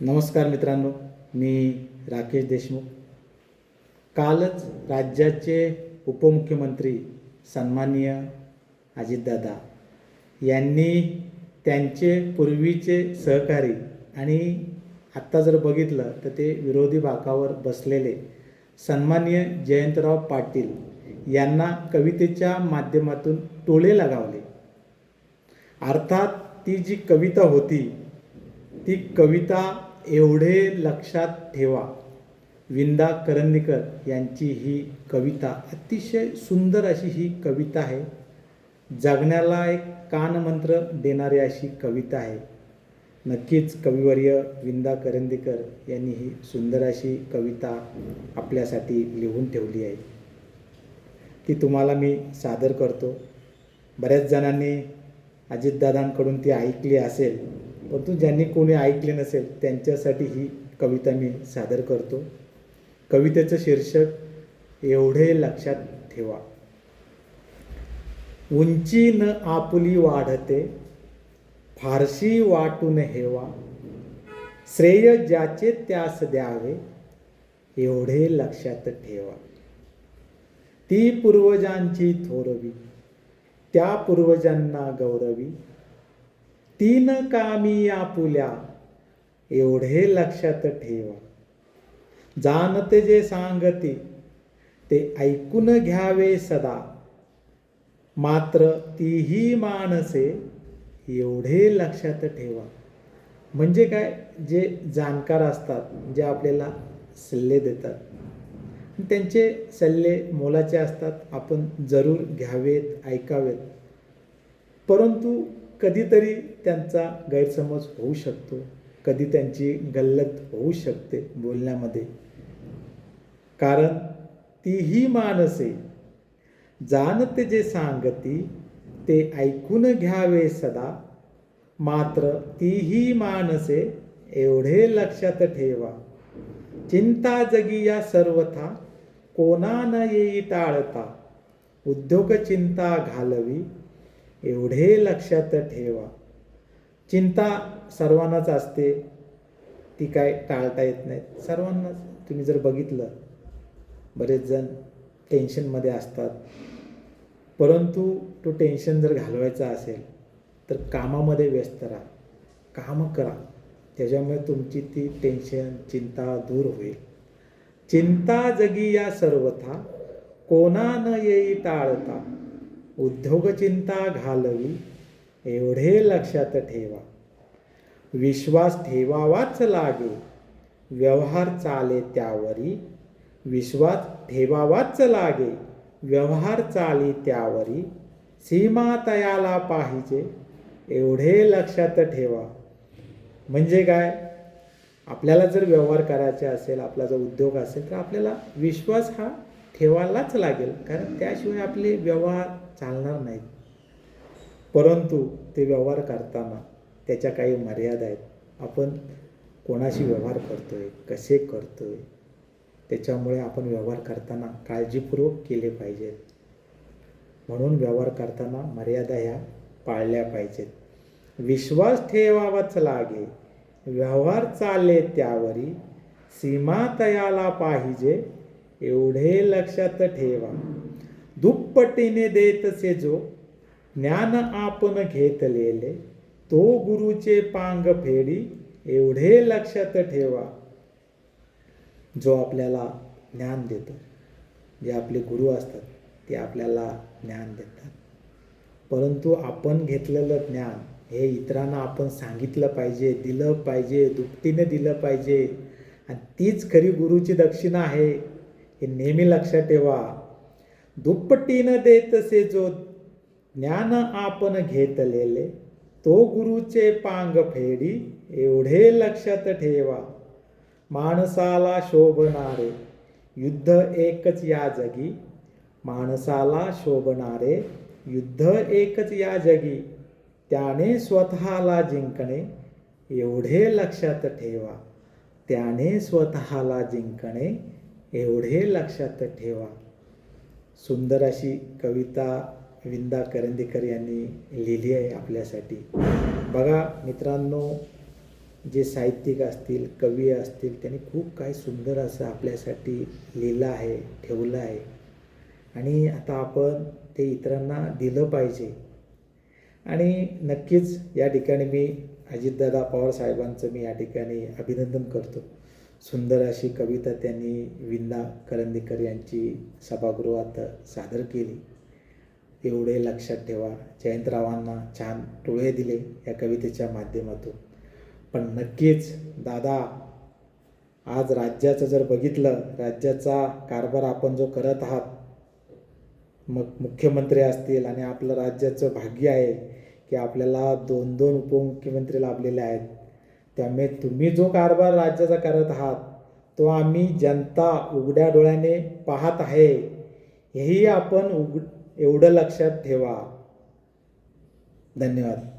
नमस्कार मित्रांनो मी राकेश देशमुख. कालच राज्याचे उपमुख्यमंत्री सन्माननीय अजितदादा यांनी त्यांचे पूर्वीचे सहकारी आणि आत्ता जर बघितलं तर ते विरोधी बाकावर बसलेले सन्माननीय जयंतराव पाटील यांना कवितेच्या माध्यमातून टोळे लगावले. अर्थात ती जी कविता होती ती कविता एवढे लक्षात ठेवा. विंदा करंदीकर यांची ही कविता अतिशय सुंदर अशी ही कविता आहे. जगण्याला एक कानमंत्र देणारी अशी कविता आहे. नक्कीच कविवर्य विंदा करंदीकर यांनी ही सुंदर अशी कविता आपल्यासाठी लिहून ठेवली आहे. ती तुम्हाला मी सादर करतो. बऱ्याच जणांनी अजितदादांकडून ती ऐकली असेल. परंतु ज्यांनी कोणी ऐकले नसेल त्यांच्यासाठी ही कविता मी सादर करतो. कवितेचं शीर्षक एवढे लक्षात ठेवा. उंची न आपुली वाढते फारशी वाटून हेवा. श्रेय ज्याचे त्यास द्यावे एवढे लक्षात ठेवा. ती पूर्वजांची थोरवी त्या पूर्वजांना गौरवी. तीन कामी आपुल्या एवढे लक्षात ठेवा. जाणते जे सांगते ते ऐकून घ्यावे सदा. मात्र तीही माणसे एवढे लक्षात ठेवा. म्हणजे काय? जे जाणकार असतात जे आपल्याला सल्ले देतात. त्यांचे सल्ले मोलाचे असतात आपण जरूर घ्यावेत ऐकावेत. परंतु कधीतरी त्यांचा गैरसमज होऊ शकतो. कधी त्यांची गल्लत होऊ शकते बोलण्यामध्ये. कारण तीही माणसे जाणते जे सांगती ते ऐकून घ्यावे सदा. मात्र तीही माणसे एवढे लक्षात ठेवा चिंता जगी या सर्वथा कोणा न येई टाळता. उद्योग चिंता घालवी एवढे लक्षात ठेवा. चिंता सर्वांनाच असते. ती काय टाळता येत नाहीत. सर्वांनाच. तुम्ही जर बघितलं बरेच जण टेन्शनमध्ये असतात. परंतु तो टेन्शन जर घालवायचा असेल तर कामामध्ये व्यस्त राहा. कामं करा. त्याच्यामुळे तुमची ती टेन्शन चिंता दूर होईल. चिंता जगी या सर्वथा. कोणा न येई टाळता. उद्योगचिंता घालवी एवढे लक्षात ठेवा. विश्वास ठेवावाच लागे. व्यवहार चाले त्यावरी. विश्वास ठेवावाच लागे. व्यवहार चाली त्यावरी. सीमा तयाला पाहिजे. एवढे लक्षात ठेवा. म्हणजे काय? आपल्याला जर व्यवहार करायचे असेल आपला जर उद्योग असेल तर आपल्याला विश्वास हा ठेवायलाच लागेल कारण त्याशिवाय आपले व्यवहार चालणार नाहीत. परंतु ते व्यवहार करताना त्याच्या काही मर्यादा आहेत. आपण कोणाशी व्यवहार करतो आहे कसे करतो आहे त्याच्यामुळे आपण व्यवहार करताना काळजीपूर्वक केले पाहिजेत. म्हणून व्यवहार करताना मर्यादा ह्या पाळल्या पाहिजेत. विश्वास ठेवावाच लागे. व्यवहार चालले त्यावरी सीमा तयाला पाहिजे. एवढे लक्षात ठेवा. दुप्पटीने देतसे जो ज्ञान आपण घेतलेले तो गुरुचे पांग फेडी एवढे लक्षात ठेवा. जो आपल्याला ज्ञान देतो जे आपले गुरु असतात ते आपल्याला ज्ञान देतात. परंतु आपण घेतलेलं ज्ञान हे इतरांना आपण सांगितलं पाहिजे दिलं पाहिजे दुपटीने दिलं पाहिजे. आणि तीच खरी गुरुची दक्षिणा आहे. हे नेहमी लक्षात ठेवा. दुप्पटीनं देतसे जो ज्ञान आपण घेतलेले तो गुरुचे पांग फेडी एवढे लक्षात ठेवा. माणसाला शोभणारे युद्ध एकच या जगी. माणसाला शोभणारे युद्ध एकच या जगी. त्याने स्वतःला जिंकणे एवढे लक्षात ठेवा. त्याने स्वतःला जिंकणे एवढे लक्षात ठेवा. सुंदर अशी कविता विंदा करंदीकर यांनी लिहिली आहे आपल्यासाठी. बघा मित्रांनो जे साहित्यिक असतील कवी असतील त्यांनी खूप काही सुंदर असं आपल्यासाठी लिहिलं आहे ठेवलं आहे. आणि आता आपण ते इतरांना दिलं पाहिजे. आणि नक्कीच या ठिकाणी मी अजितदादा पवार साहेबांचं मी या ठिकाणी अभिनंदन करतो. सुंदर अशी कविता त्यांनी विंदा करंदीकर यांची सभागृहात सादर केली. एवढे लक्षात ठेवा जयंतरावांना छान टोळे दिले या कवितेच्या माध्यमातून. पण नक्कीच दादा आज राज्याचं जर बघितलं राज्याचा कारभार आपण जो करत आहात मग मुख्यमंत्री असतील आणि आपलं राज्याचं भाग्य आहे की आपल्याला दोन दोन उपमुख्यमंत्री लाभलेले आहेत. त्यामुळे तुम्ही जो कारभार राज्याचा करत आहात तो आम्ही जनता उघड्या डोळ्याने पाहत आहे. हेही आपण उघ एवढं लक्षात ठेवा. धन्यवाद.